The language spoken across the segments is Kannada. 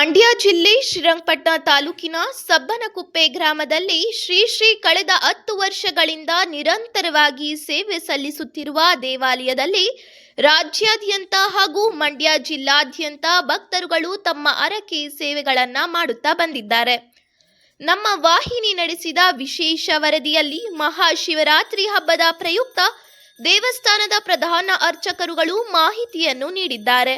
ಮಂಡ್ಯ ಜಿಲ್ಲೆ ಶ್ರೀರಂಗಪಟ್ಟಣ ತಾಲೂಕಿನ ಸಬ್ಬನಕುಪ್ಪೆ ಗ್ರಾಮದಲ್ಲಿ ಶ್ರೀ ಶ್ರೀ ಕಳೆದ ಹತ್ತು ವರ್ಷಗಳಿಂದ ನಿರಂತರವಾಗಿ ಸೇವೆ ಸಲ್ಲಿಸುತ್ತಿರುವ ದೇವಾಲಯದಲ್ಲಿ ರಾಜ್ಯಾದ್ಯಂತ ಹಾಗೂ ಮಂಡ್ಯ ಜಿಲ್ಲಾದ್ಯಂತ ಭಕ್ತರುಗಳು ತಮ್ಮ ಅರಕೆ ಸೇವೆಗಳನ್ನ ಮಾಡುತ್ತಾ ಬಂದಿದ್ದಾರೆ. ನಮ್ಮ ವಾಹಿನಿ ನಡೆಸಿದ ವಿಶೇಷ ವರದಿಯಲ್ಲಿ ಮಹಾಶಿವರಾತ್ರಿ ಹಬ್ಬದ ಪ್ರಯುಕ್ತ ದೇವಸ್ಥಾನದ ಪ್ರಧಾನ ಅರ್ಚಕರುಗಳು ಮಾಹಿತಿಯನ್ನು ನೀಡಿದ್ದಾರೆ.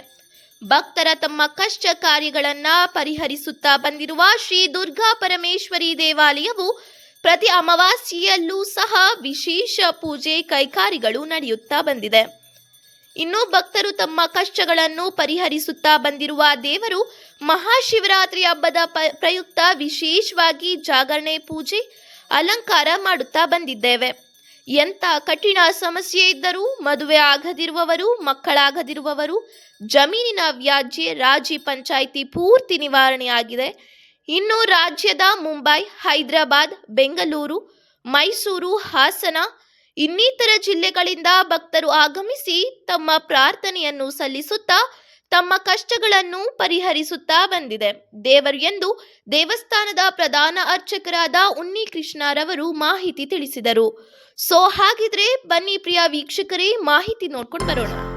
ಭಕ್ತರ ತಮ್ಮ ಕಷ್ಟ ಕಾರ್ಯಗಳನ್ನ ಪರಿಹರಿಸುತ್ತಾ ಬಂದಿರುವ ಶ್ರೀ ದುರ್ಗಾ ಪರಮೇಶ್ವರಿ ದೇವಾಲಯವು ಪ್ರತಿ ಅಮಾವಾಸ್ಯೆಯಲ್ಲೂ ಸಹ ವಿಶೇಷ ಪೂಜೆ ಕೈಕಾರಿಗಳು ನಡೆಯುತ್ತಾ ಬಂದಿದೆ. ಇನ್ನು ಭಕ್ತರು ತಮ್ಮ ಕಷ್ಟಗಳನ್ನು ಪರಿಹರಿಸುತ್ತಾ ಬಂದಿರುವ ದೇವರು ಮಹಾಶಿವರಾತ್ರಿ ಹಬ್ಬದ ಪ್ರಯುಕ್ತ ವಿಶೇಷವಾಗಿ ಜಾಗರಣೆ ಪೂಜೆ ಅಲಂಕಾರ ಮಾಡುತ್ತಾ ಬಂದಿದ್ದೇವೆ. ಎಂಥ ಕಠಿಣ ಸಮಸ್ಯೆ ಇದ್ದರೂ ಮದುವೆ ಆಗದಿರುವವರು, ಮಕ್ಕಳಾಗದಿರುವವರು, ಜಮೀನಿನ ವ್ಯಾಜ್ಯ ರಾಜಿ ಪಂಚಾಯಿತಿ ಪೂರ್ತಿ ನಿವಾರಣೆಯಾಗಿದೆ. ಇನ್ನು ರಾಜ್ಯದ ಮುಂಬೈ, ಹೈದರಾಬಾದ್, ಬೆಂಗಳೂರು, ಮೈಸೂರು, ಹಾಸನ ಇನ್ನಿತರ ಜಿಲ್ಲೆಗಳಿಂದ ಭಕ್ತರು ಆಗಮಿಸಿ ತಮ್ಮ ಪ್ರಾರ್ಥನೆಯನ್ನು ಸಲ್ಲಿಸುತ್ತಾ ತಮ್ಮ ಕಷ್ಟಗಳನ್ನು ಪರಿಹರಿಸುತ್ತಾ ಬಂದಿದೆ. ದೇವರು ಎಂದು ದೇವಸ್ಥಾನದ ಪ್ರಧಾನ ಅರ್ಚಕರಾದ ಉನ್ನಿ ಕೃಷ್ಣರವರು ಮಾಹಿತಿ ತಿಳಿಸಿದರು. ಸೊ, ಹಾಗಿದ್ರೆ ಬನ್ನಿ ಪ್ರಿಯ ವೀಕ್ಷಕರೇ, ಮಾಹಿತಿ ನೋಡ್ಕೊಂಡು ಬರೋಣ.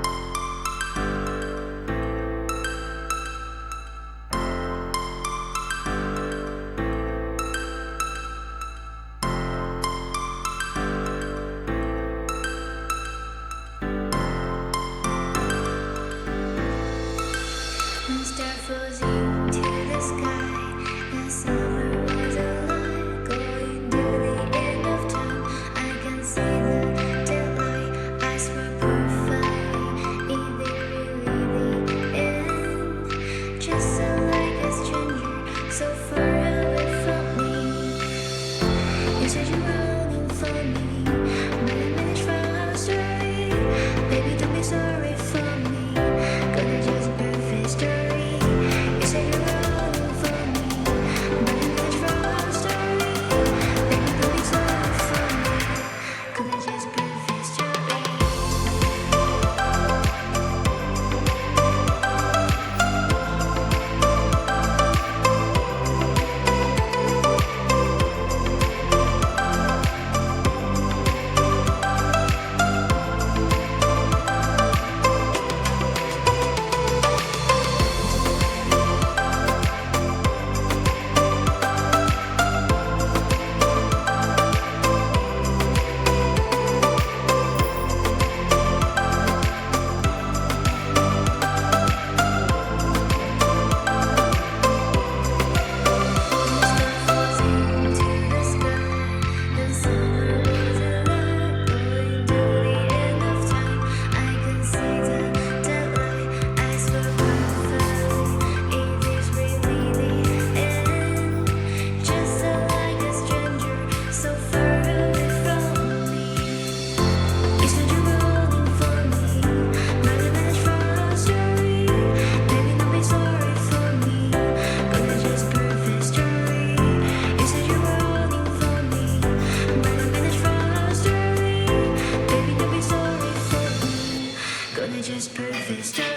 we're just perfect.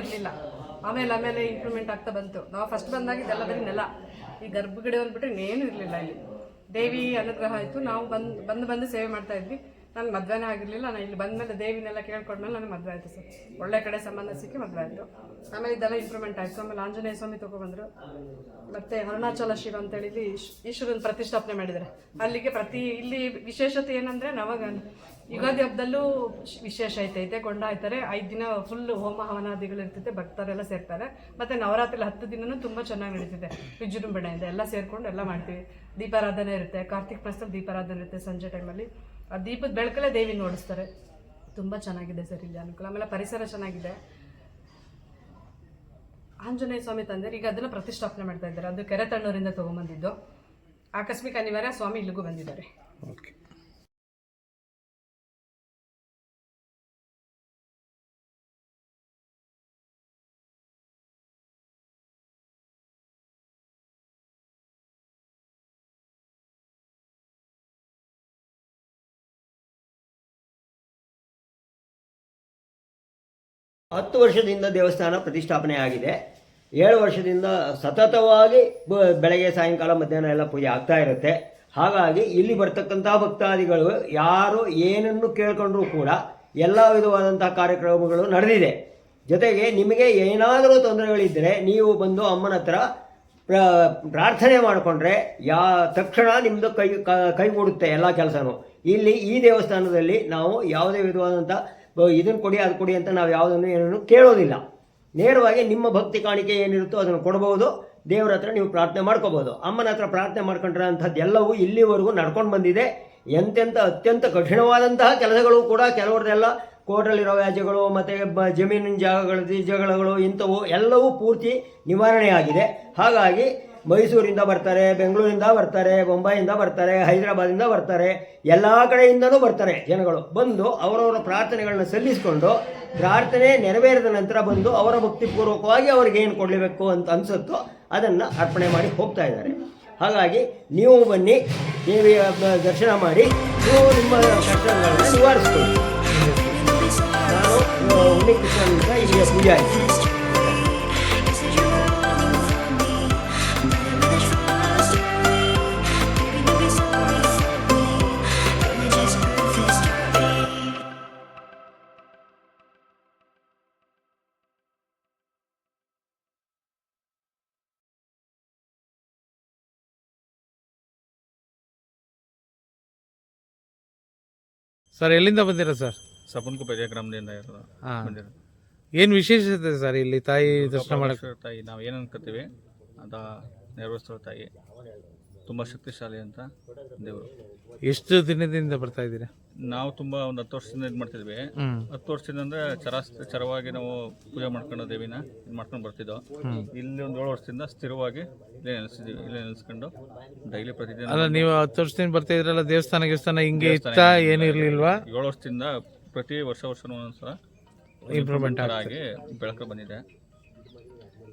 ಇರಲಿಲ್ಲ. ಆಮೇಲೆ ಆಮೇಲೆ ಇಂಪ್ರೂವ್ಮೆಂಟ್ ಆಗ್ತಾ ಬಂತು. ನಾವು ಫಸ್ಟ್ ಬಂದಾಗ ಇದೆಲ್ಲ ಬರೀ ನೆಲ. ಈ ಗರ್ಭಗುಡಿ ಅಂದ್ಬಿಟ್ರೆ ಇನ್ನೇನು ಇರಲಿಲ್ಲ ಇಲ್ಲಿ. ದೇವಿ ಅನುಗ್ರಹ ಆಯಿತು. ನಾವು ಬಂದು ಬಂದು ಬಂದು ಸೇವೆ ಮಾಡ್ತಾ ಇದ್ವಿ. ನಾನು ಮದುವೆನೇ ಆಗಿರಲಿಲ್ಲ. ನಾನು ಇಲ್ಲಿ ಬಂದಮೇಲೆ ದೇವಿನೆಲ್ಲ ಕೇಳ್ಕೊಂಡ್ಮೇಲೆ ನನಗೆ ಮದುವೆ ಆಯಿತು ಸರ್. ಒಳ್ಳೆ ಕಡೆ ಸಂಬಂಧ ಸಿಕ್ಕಿ ಮದುವೆ ಆಯಿತು. ಆಮೇಲೆ ಇದೆಲ್ಲ ಇಂಪ್ರೂವ್ಮೆಂಟ್ ಆಯಿತು. ಆಮೇಲೆ ಆಂಜನೇಯ ಸ್ವಾಮಿ ತೊಗೊಬಂದರು ಮತ್ತು ಅರುಣಾಚಲ ಶಿವ ಅಂತೇಳಿ ಈಶ್ವರನ ಪ್ರತಿಷ್ಠಾಪನೆ ಮಾಡಿದ್ದಾರೆ. ಅಲ್ಲಿಗೆ ಪ್ರತಿ ಇಲ್ಲಿ ವಿಶೇಷತೆ ಏನಂದರೆ ನವಗ ಯುಗಾದಿ ಹಬ್ಬದಲ್ಲೂ ವಿಶೇಷ ಐತೆ. ಕೊಂಡ ಆಯ್ತಾರೆ ಐದು ದಿನ ಫುಲ್ ಹೋಮ ಹವನಾದಿಗಳು ಇರ್ತೈತೆ. ಭಕ್ತರೆಲ್ಲ ಸೇರ್ತಾರೆ. ಮತ್ತೆ ನವರಾತ್ರಿ ಹತ್ತು ದಿನನೂ ತುಂಬ ಚೆನ್ನಾಗಿ ನಡೀತಿದೆ ವಿಜೃಂಭಣೆಯಿಂದ ಎಲ್ಲ ಸೇರ್ಕೊಂಡು ಎಲ್ಲ ಮಾಡ್ತೀವಿ. ದೀಪಾರಾಧನೆ ಇರುತ್ತೆ. ಕಾರ್ತಿಕ್ ಮಾಸದಲ್ಲಿ ದೀಪಾರಾಧನೆ ಇರುತ್ತೆ ಸಂಜೆ ಟೈಮಲ್ಲಿ ಆ ದೀಪದ ಬೆಳಕಲ್ಲೇ ದೇವಿ ನೋಡಿಸ್ತಾರೆ. ತುಂಬ ಚೆನ್ನಾಗಿದೆ ಸರ್ ಇಲ್ಲಿ ಅನುಕೂಲ. ಆಮೇಲೆ ಪರಿಸರ ಚೆನ್ನಾಗಿದೆ. ಆಂಜನೇಯ ಸ್ವಾಮಿ ತಂದೆ ಈಗ ಅದನ್ನು ಪ್ರತಿಷ್ಠಾಪನೆ ಮಾಡ್ತಾ ಇದ್ದಾರೆ. ಅದು ಕೆರೆತಣ್ಣೂರಿಂದ ತೊಗೊಂಬಂದಿದ್ದು. ಆಕಸ್ಮಿಕ ಅನಿವಾರ್ಯ ಸ್ವಾಮಿ ಇಲ್ಲಿಗೂ ಬಂದಿದ್ದಾರೆ. ಓಕೆ ಹತ್ತು ವರ್ಷದಿಂದ ದೇವಸ್ಥಾನ ಪ್ರತಿಷ್ಠಾಪನೆ ಆಗಿದೆ. ಏಳು ವರ್ಷದಿಂದ ಸತತವಾಗಿ ಬೆಳಗ್ಗೆ, ಸಾಯಂಕಾಲ, ಮಧ್ಯಾಹ್ನ ಎಲ್ಲ ಪೂಜೆ ಆಗ್ತಾ ಇರುತ್ತೆ. ಹಾಗಾಗಿ ಇಲ್ಲಿ ಬರ್ತಕ್ಕಂಥ ಭಕ್ತಾದಿಗಳು ಯಾರು ಏನನ್ನು ಕೇಳ್ಕೊಂಡ್ರೂ ಕೂಡ ಎಲ್ಲ ವಿಧವಾದಂತಹ ಕಾರ್ಯಕ್ರಮಗಳು ನಡೆದಿದೆ. ಜೊತೆಗೆ ನಿಮಗೆ ಏನಾದರೂ ತೊಂದರೆಗಳಿದ್ದರೆ ನೀವು ಬಂದು ಅಮ್ಮನ ಹತ್ರ ಪ್ರ- ಪ್ರಾರ್ಥನೆ ಮಾಡಿಕೊಂಡ್ರೆ ಯಾ, ತಕ್ಷಣ ನಿಮ್ಮದು ಕೈ ಕೈ ಕೈಗೂಡುತ್ತೆ ಎಲ್ಲ ಕೆಲಸನೂ. ಇಲ್ಲಿ ಈ ದೇವಸ್ಥಾನದಲ್ಲಿ ನಾವು ಯಾವುದೇ ವಿಧವಾದಂಥ ಇದನ್ನು ಕೊಡಿ, ಅದು ಕೊಡಿ ಅಂತ ನಾವು ಯಾವುದನ್ನು ಏನನ್ನು ಕೇಳೋದಿಲ್ಲ. ನೇರವಾಗಿ ನಿಮ್ಮ ಭಕ್ತಿ ಕಾಣಿಕೆ ಏನಿರುತ್ತೋ ಅದನ್ನು ಕೊಡಬಹುದು ದೇವರ ಹತ್ರ ನೀವು ಪ್ರಾರ್ಥನೆ ಮಾಡ್ಕೋಬೋದು. ಅಮ್ಮನ ಹತ್ರ ಪ್ರಾರ್ಥನೆ ಮಾಡ್ಕೊಂಡ್ರೆ ಅಂಥದ್ದು ಎಲ್ಲವೂ ಇಲ್ಲಿವರೆಗೂ ನಡ್ಕೊಂಡು ಬಂದಿದೆ. ಎಂತೆಂಥ ಅತ್ಯಂತ ಕಠಿಣವಾದಂತಹ ಕೆಲಸಗಳು ಕೂಡ ಕೆಲವರದೆಲ್ಲ ಕೋರ್ಟಲ್ಲಿರೋ ವ್ಯಾಜ್ಯಗಳು, ಮತ್ತು ಜಮೀನಿನ ಜಾಗಗಳು ಜಗಳಗಳು ಇಂಥವು ಎಲ್ಲವೂ ಪೂರ್ತಿ ನಿವಾರಣೆಯಾಗಿದೆ. ಹಾಗಾಗಿ ಮೈಸೂರಿಂದ ಬರ್ತಾರೆ, ಬೆಂಗಳೂರಿಂದ ಬರ್ತಾರೆ ಬೊಂಬಾಯಿಂದ ಬರ್ತಾರೆ ಹೈದರಾಬಾದಿಂದ ಬರ್ತಾರೆ, ಎಲ್ಲ ಕಡೆಯಿಂದನೂ ಬರ್ತಾರೆ ಜನಗಳು. ಬಂದು ಅವರವರ ಪ್ರಾರ್ಥನೆಗಳನ್ನ ಸಲ್ಲಿಸಿಕೊಂಡು ಪ್ರಾರ್ಥನೆ ನೆರವೇರಿದ ನಂತರ ಬಂದು ಅವರ ಭಕ್ತಿಪೂರ್ವಕವಾಗಿ ಅವ್ರಿಗೆ ಏನು ಕೊಡಲೇಬೇಕು ಅಂತ ಅನಿಸುತ್ತೋ ಅದನ್ನು ಅರ್ಪಣೆ ಮಾಡಿ ಹೋಗ್ತಾ ಇದ್ದಾರೆ. ಹಾಗಾಗಿ ನೀವು ಬನ್ನಿ ದೇವಿಯ ದರ್ಶನ ಮಾಡಿ, ನೀವು ನಿಮ್ಮ ಕಷ್ಟಗಳನ್ನು ನಿವಾರಿಸ್ಕೊಳ್ಳಿ. ನಾನು ಉನ್ನಿಕೃಷ್ಣ ಅಂತ ಸರ್ ಎಲ್ಲಿಂದ ಬಂದಿರ ಸರ್? ಸಪನ್ಕುಪ್ಪೆ ಗ್ರಾಮದಿಂದ ಇರೋದು. ಹಾಂ. ಬಂದಿರೋದು. ಏನು ವಿಶೇಷತೆ ಸರ್ ಇಲ್ಲಿ ತಾಯಿ ದರ್ಶನ ಮಾಡಕ್ಕೆ ತಾಯಿ ನಾವು ಏನು ಅನ್ಕೋತೀವಿ ಅಂತ ನೆರವೇರಿಸೋ ತಾಯಿ. ತುಂಬ ಶಕ್ತಿಶಾಲಿ ಅಂತ ದೇವರು. ಎಷ್ಟು ದಿನದಿಂದ ಬರ್ತಾ ಇದ್ದೀರಾ? ನಾವು ತುಂಬ ಒಂದು ಹತ್ತು ವರ್ಷದಿಂದ ಇದು ಮಾಡ್ತಿದ್ವಿ. ಹತ್ತು ವರ್ಷದಿಂದ ಅಂದ್ರೆ ಚರ ಚರವಾಗಿ ನಾವು ಪೂಜೆ ಮಾಡ್ಕೊಂಡು ದೇವಿನ ಇದು ಮಾಡ್ಕೊಂಡು ಬರ್ತಿದ್ದೋ. ಇಲ್ಲಿ ಒಂದು ಏಳು ವರ್ಷದಿಂದ ಸ್ಥಿರವಾಗಿ ಇಲ್ಲೇ ನೆಲೆಸಿದ್ದೀವಿ ಇಲ್ಲೇ ನೆಲೆಸ್ಕೊಂಡು ಡೈಲಿ ಪ್ರತಿದಿನ ಅಲ್ಲ ನೀವು ಹತ್ತು ವರ್ಷದಿಂದ ಬರ್ತಾ ಇದ್ರಲ್ಲ ದೇವಸ್ಥಾನ ದೇವಸ್ಥಾನ ಹಿಂಗೆ ಇತ್ತಾ ಏನು ಇರಲಿಲ್ವಾ? ಏಳು ವರ್ಷದಿಂದ ಪ್ರತಿ ವರ್ಷ ವರ್ಷನೂ ಒಂದೊಂದ್ಸಲ ಇಂಪ್ರೂವ್ಮೆಂಟ್ ಆಗಿ ಬೆಳಕು ಬಂದಿದೆ.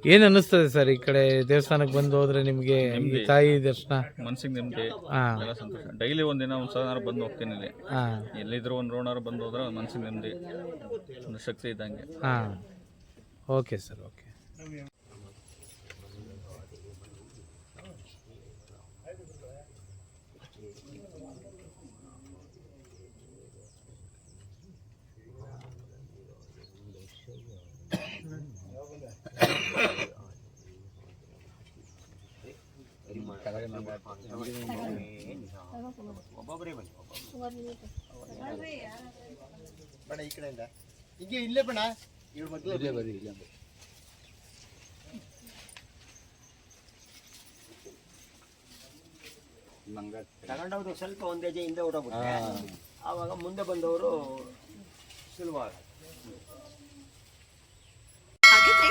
ಏನು ಅನ್ನಿಸ್ತದೆ ಸರ್ ಈ ಕಡೆ ದೇವಸ್ಥಾನಕ್ಕೆ ಬಂದು ಹೋದ್ರೆ ನಿಮಗೆ ಈ ತಾಯಿ ದರ್ಶನ? ಮನ್ಸಿಗೆ ನಿಮ್ಗೆ ಹಾ. ಎಲ್ಲ ಸಂತೋಷ. ಡೈಲಿ ಒಂದಿನ ಒಂದು ಸಲ ಬಂದು ಹೋಗ್ತೀನಿ ಇಲ್ಲಿ. ಹಾ. ಎಲ್ಲಿದ್ರು ಒಂದು ರೋಣಾರು ಬಂದು ಹೋದ್ರೆ ಮನ್ಸಿಗೆ ನೆಮ್ಮದಿ ಒಂದು ಶಕ್ತಿ ಇದ್ದಂಗೆ. ಹಾ. Okay sir okay. ಬಣ ಈ ಕಡೆಯಿಂದ ಈಗ ಇಲ್ಲೇ ಬಣ ಇವ್ರ ಮಗ್ಲೇ ಬರಿ ಇಲ್ಲ ತಗೊಂಡವರು ಸ್ವಲ್ಪ ಒಂದು ಹೆಜ್ಜೆ ಹಿಂದೆ ಹೊರಟೋಗ್ಬಿಟ್ರೆ ಆವಾಗ ಮುಂದೆ ಬಂದವರು ಸುಲಭ ಹಾಗಿದ್ರೆ